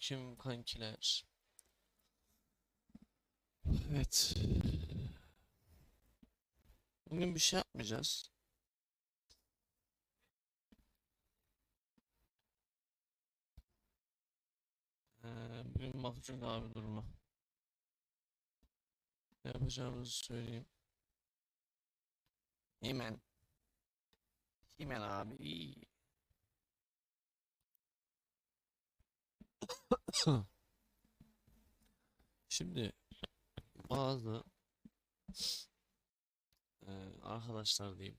Selamun aleyküm kankiler. Evet. Bugün bir şey yapmayacağız. Ee, bugün bakacak abi duruma. Ne yapacağımızı söyleyeyim. Hemen. Hemen abi. Şimdi bazı eee, arkadaşlar diyeyim.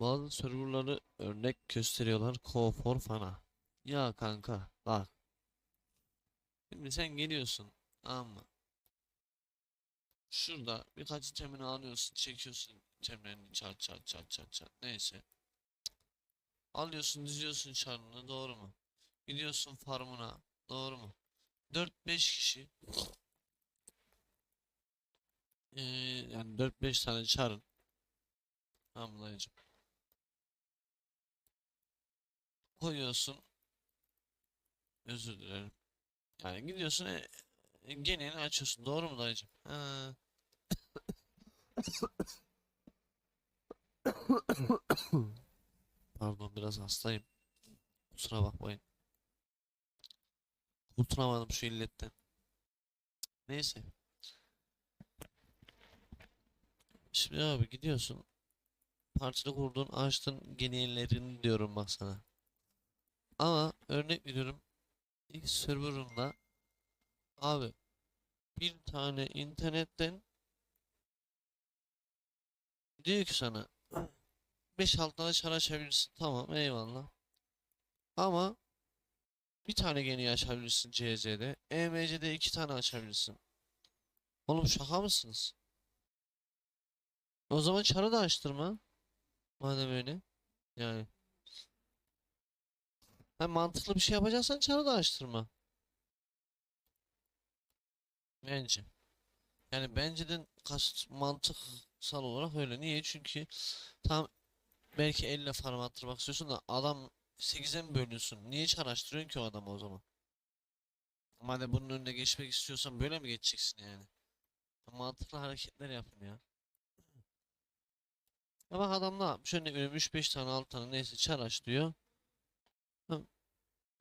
Bazı serverları örnek gösteriyorlar Ko4 fana. Ya kanka bak. Şimdi sen geliyorsun mı? Şurada birkaç itemini alıyorsun, çekiyorsun itemlerini çat çat çat çat çat neyse. Alıyorsun, diziyorsun çarını doğru mu? Gidiyorsun farmına doğru mu? 4-5 kişi eee, yani 4-5 tane çarın dayıcım? Koyuyorsun özür dilerim. Yani gidiyorsun e, e, genelini açıyorsun doğru mu dayıcım? Ha. Pardon biraz hastayım. Kusura bakmayın. Kurtulamadım şu illetten. Neyse. Şimdi abi gidiyorsun. Partide kurdun, açtın genellerini diyorum bak sana. Ama örnek veriyorum. ilk serverında abi bir tane internetten diyor ki sana 5-6 tane çar açabilirsin. Tamam eyvallah. Ama bir tane geni açabilirsin CZ'de. EMC'de iki tane açabilirsin. Oğlum şaka mısınız? O zaman çarı da açtırma. Madem öyle. Yani. Hem mantıklı bir şey yapacaksan çarı da açtırma. Bence. Yani benceden kasıt mantıksal olarak öyle. Niye? Çünkü tam belki elle farm attırmak istiyorsun da adam 8'e mi bölüyorsun? Niye hiç araştırıyorsun ki o adamı o zaman? Madem bunun önüne geçmek istiyorsan böyle mi geçeceksin yani? Mantıklı hareketler yapın ya. Ya bak adam ne yapmış? Veriyorum 3-5 tane 6 tane neyse çar aç diyor. Ha,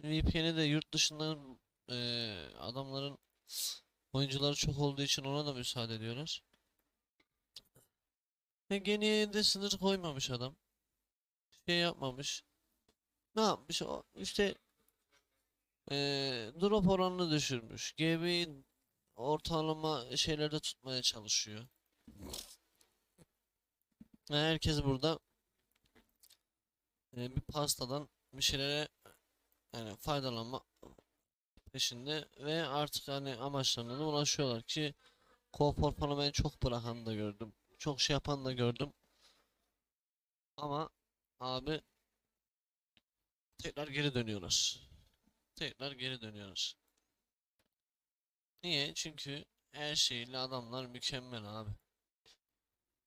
VPN'e de yurt dışından eee, adamların oyuncuları çok olduğu için ona da müsaade ediyorlar. Ve geniye de sınır koymamış adam. Şey yapmamış. Ne yapmış? O işte eee, drop oranını düşürmüş. GB'yi ortalama şeylerde tutmaya çalışıyor. Herkes burada eee, bir pastadan bir şeylere yani faydalanma peşinde ve artık hani amaçlarına da ulaşıyorlar ki falan ben çok bırakan da gördüm. Çok şey yapan da gördüm. Ama abi tekrar geri dönüyorlar. Tekrar geri dönüyorlar. Niye? Çünkü her şeyle adamlar mükemmel abi.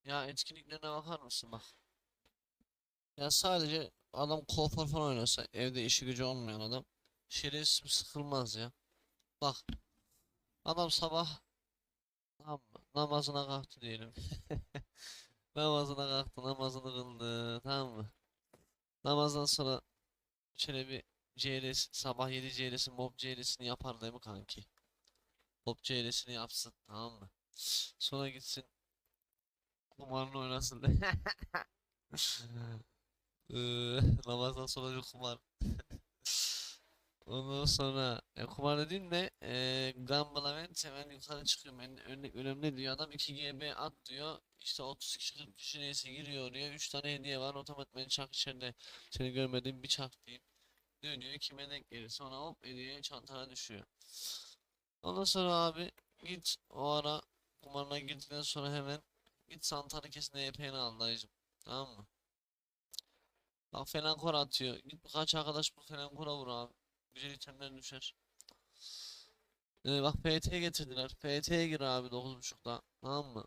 Ya etkinliklerine bakar mısın bak. Ya sadece adam konfor falan oynasa evde işi gücü olmayan adam şerefsiz sıkılmaz ya. Bak adam sabah mı? namazına kalktı diyelim. Namazına kalktı, namazını kıldı, tamam mı? Namazdan sonra şöyle bir CLS, sabah 7 CLS'in mob CLS'ini yapar değil mi kanki? Mob CLS'ini yapsın, tamam mı? Sonra gitsin kumarını oynasın. Eee, namazdan sonra bir kumar. Ondan sonra e, kumar dediğim de e, Gamble'ment hemen yukarı çıkıyor. Ben örnek önemli diyor adam 2 GB at diyor. İşte 30 kişi 40 kişi giriyor oraya 3 tane hediye var otomatikman çak içeride seni görmediğim bir çak diyeyim. Dönüyor kime denk gelir sonra hop hediye çantana düşüyor. Ondan sonra abi git o ara kumarına girdikten sonra hemen git Santana kesin EP'ni al dayıcım. Tamam mı? Bak falan kor atıyor. Git birkaç arkadaş bu falan kora vur abi. Güzel itemler düşer. Ee, bak PT getirdiler. PT'ye gir abi 9.30'da. Tamam mı?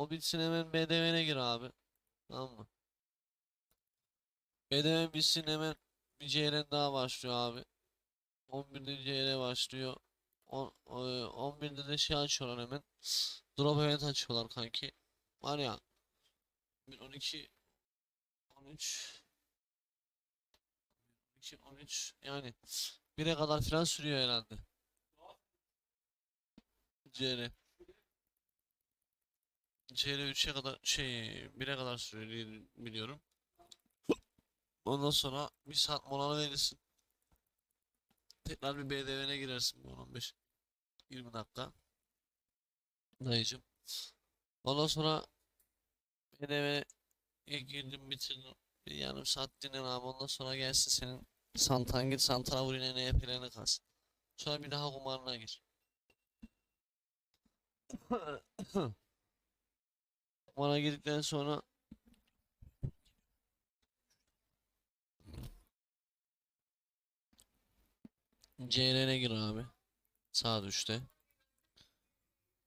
O bitsin hemen BDV'ne gir abi. Tamam mı? BDV bitsin hemen Bir CR daha başlıyor abi. 11'de CR başlıyor. On, e, 11'de de şey açıyorlar hemen. Drop event açıyorlar kanki. Var ya. 1, 12 13 12 13 yani 1'e kadar falan sürüyor herhalde. CR. CR 3'e kadar şey 1'e kadar sürüyor diye biliyorum. Ondan sonra bir saat mola verirsin. Tekrar bir BDV'ne girersin bir 15 20 dakika. Dayıcım. Ondan sonra BDV'ye girdim bitirdim. Bir yarım saat dinlen abi ondan sonra gelsin senin Santan git Santana vur yine NF'lerini kas. Sonra bir daha kumarına gir. Kumara girdikten sonra CR'ne gir abi. Saat 3'te.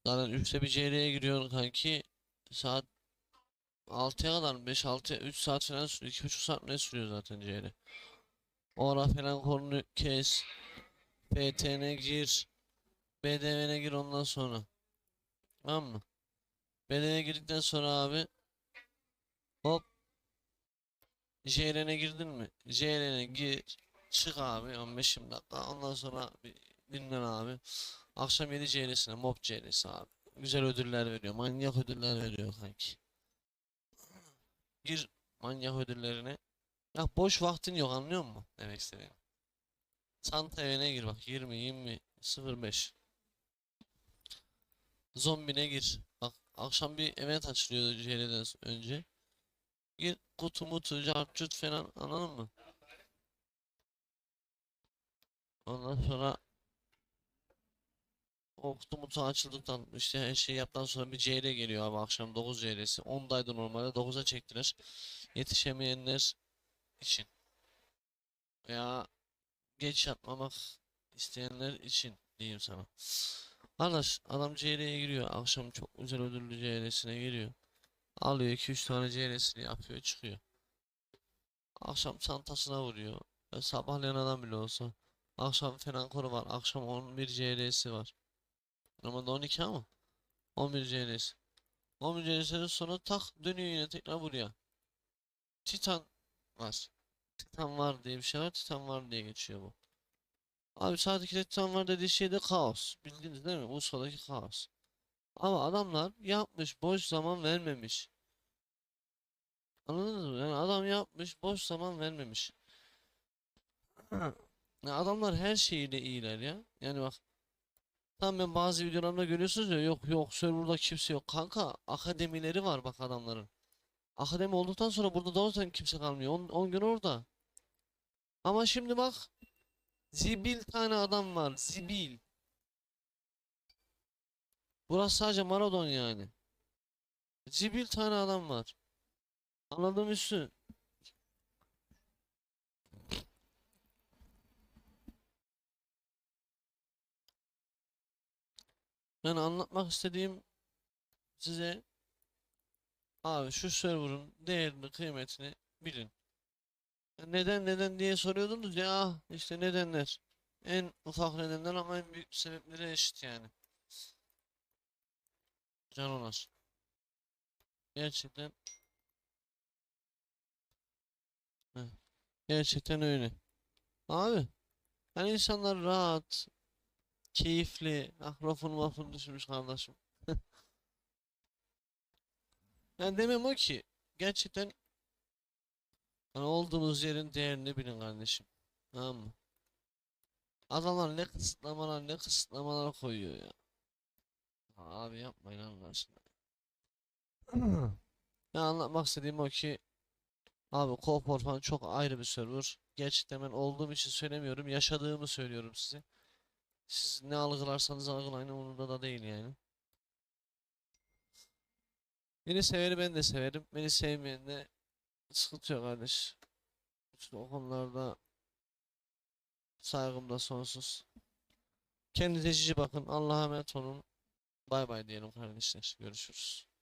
Zaten 3'te bir CR'ye giriyorsun kanki. Saat 6'ya kadar mı? 5-6 3 saat falan sürüyor. 2,5 saat ne sürüyor zaten CR. O ara falan kolunu kes. PT'ne gir. BDV'ne gir ondan sonra. Tamam mı? BDV'ye girdikten sonra abi hop JR'ne girdin mi? JR'ne gir. Çık abi 15-20 dakika. Ondan sonra bir dinlen abi. Akşam 7 CR'sine mob CR'si abi. Güzel ödüller veriyor. Manyak ödüller veriyor kanki. Gir manyak ödüllerine. Ya boş vaktin yok anlıyor musun? Demek istediğim. Santa evine gir bak 20 20 05. Zombine gir. Akşam bir event açılıyor JR'den önce. Gir kutu mutu cartçut falan anladın mı? Ondan sonra o kutu mutu açıldıktan işte her şey yaptıktan sonra bir CR geliyor abi akşam 9 CR'si. 10'daydı normalde 9'a çektiler. Yetişemeyenler için veya geç yatmamak isteyenler için diyeyim sana. Arkadaş adam CR'ye giriyor. Akşam çok güzel ödüllü CR'sine giriyor. Alıyor 2-3 tane CR'sini yapıyor çıkıyor. Akşam çantasına vuruyor. Ya sabahleyen adam bile olsa. Akşam falan koru var. Akşam 11 CR'si var. Normalde 12 ama 11 CR'si. 11 CR'sinden sonra tak dönüyor yine tekrar buraya. Titan var. Titan var diye bir şey var. Titan var diye geçiyor bu. Abi 2'de Titan var dediği şey de kaos. Bildiniz değil mi? Urfa'daki kaos. Ama adamlar yapmış. Boş zaman vermemiş. Anladınız mı? Yani adam yapmış. Boş zaman vermemiş. Ya adamlar her şeyiyle iyiler ya. Yani bak. Tam ben bazı videolarımda görüyorsunuz ya yok yok serverda kimse yok. Kanka akademileri var bak adamların. Akademi olduktan sonra burada da zaten kimse kalmıyor. 10 gün orada. Ama şimdi bak. Zibil tane adam var. Zibil. Burası sadece Maradon yani. Zibil tane adam var. Anladığım üstü. Yani anlatmak istediğim size abi şu server'ın değerini kıymetini bilin. Neden neden diye soruyordunuz ya ah, işte nedenler. En ufak nedenler ama en büyük sebepleri eşit yani. Can Onar. Gerçekten gerçekten öyle. Abi hani insanlar rahat, keyifli, rafını mafını düşürmüş kardeşim. Yani demem o ki gerçekten hani olduğunuz yerin değerini bilin kardeşim. Tamam mı? Adamlar ne kısıtlamalar ne kısıtlamalar koyuyor ya. Abi yapmayın Allah aşkına. Ya anlatmak istediğim o ki abi Coopor çok ayrı bir server. Gerçekten ben olduğum için söylemiyorum. Yaşadığımı söylüyorum size. Siz ne algılarsanız algılayın umurumda da değil yani. Beni seveni ben de severim. Beni sevmeyen de sıkıntı yok kardeş. İşte o konularda saygım da sonsuz. Kendinize cici bakın. Allah'a emanet olun. Bay bay diyelim kardeşler. Görüşürüz.